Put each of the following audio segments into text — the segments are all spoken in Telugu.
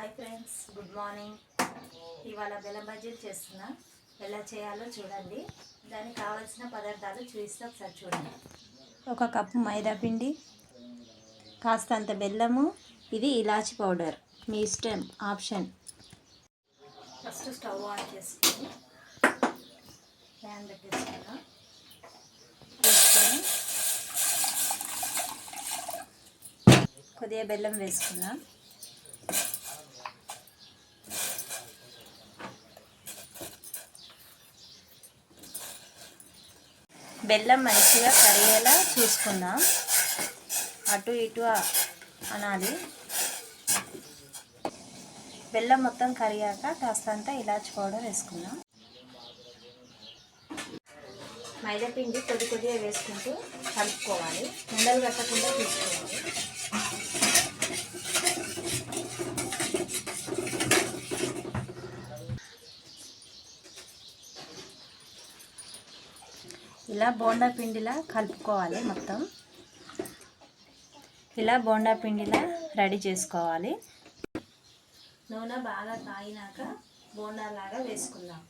హాయ్ ఫ్రెండ్స్ గుడ్ మార్నింగ్ ఇవాళ బెల్లం బజ్జీలు చేస్తున్నా. ఎలా చేయాలో చూడండి. దానికి కావాల్సిన పదార్థాలు చూపిస్తే ఒకసారి చూడండి. ఒక కప్పు మైదా పిండి కాస్తంత బెల్లము ఇది ఇలాచి పౌడర్. మీ ఇష్టం ఆప్షన్. ఫస్ట్ స్టవ్ ఆన్ చేసుకుని ప్యాన్ పెట్టేసుకున్నా కొద్దిగా బెల్లం వేసుకున్నాను బెల్లం మంచిగా కరిగేలా చూసుకుందాం. అటు ఇటు అనాలి. బెల్లం మొత్తం కరిగాక కాస్తంత ఇలాచి పౌడర్ వేసుకుందాం. మైదాపిండి కొద్ది కొద్దిగా వేసుకుంటూ కలుపుకోవాలి. ఉండలు కట్టకుండా తీసుకోవాలి. ఇలా బోండా పిండిలా కలుపుకోవాలి మొత్తం. ఇలా బోండా పిండిలా రెడీ చేసుకోవాలి. నూనె బాగా కాగినాక బోండాలాగా వేసుకుందాం.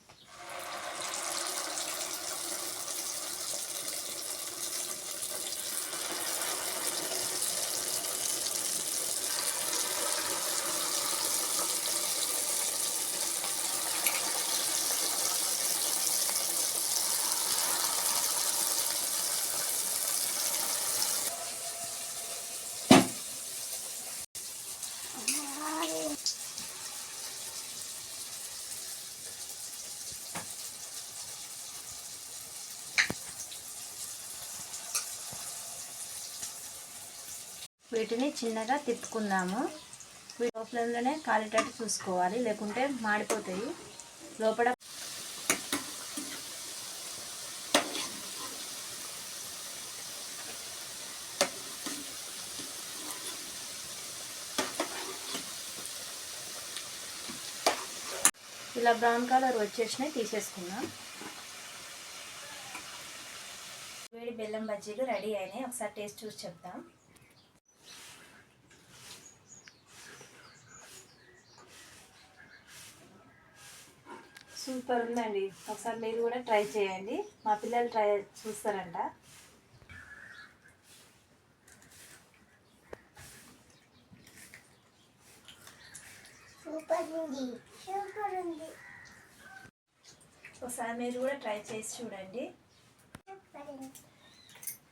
వీటిని చిన్నగా తిప్పుకుందాము. వీటి ఫ్లేమ్లోనే కాలేటట్టు చూసుకోవాలి. లేకుంటే మాడిపోతాయి. లోపల ఇలా బ్రౌన్ కలర్ వచ్చేసినాయి తీసేసుకుందాం. వేడి బెల్లం బజ్జీలు రెడీ అయినాయి. ఒకసారి టేస్ట్ చూసి చెప్తాం. సూపర్ ఉందండి. ఒకసారి మీరు కూడా ట్రై చేయండి. మా పిల్లలు ట్రై చూస్తారంట. సూపర్ ఉంది. సూపర్ ఉంది. ఒకసారి మీరు కూడా ట్రై చేసి చూడండి.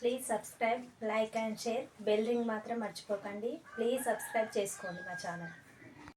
Please subscribe like and share. Bell ring మాత్రం మర్చిపోకండి. ప్లీజ్ సబ్స్క్రైబ్ చేసుకోండి మా ఛానల్.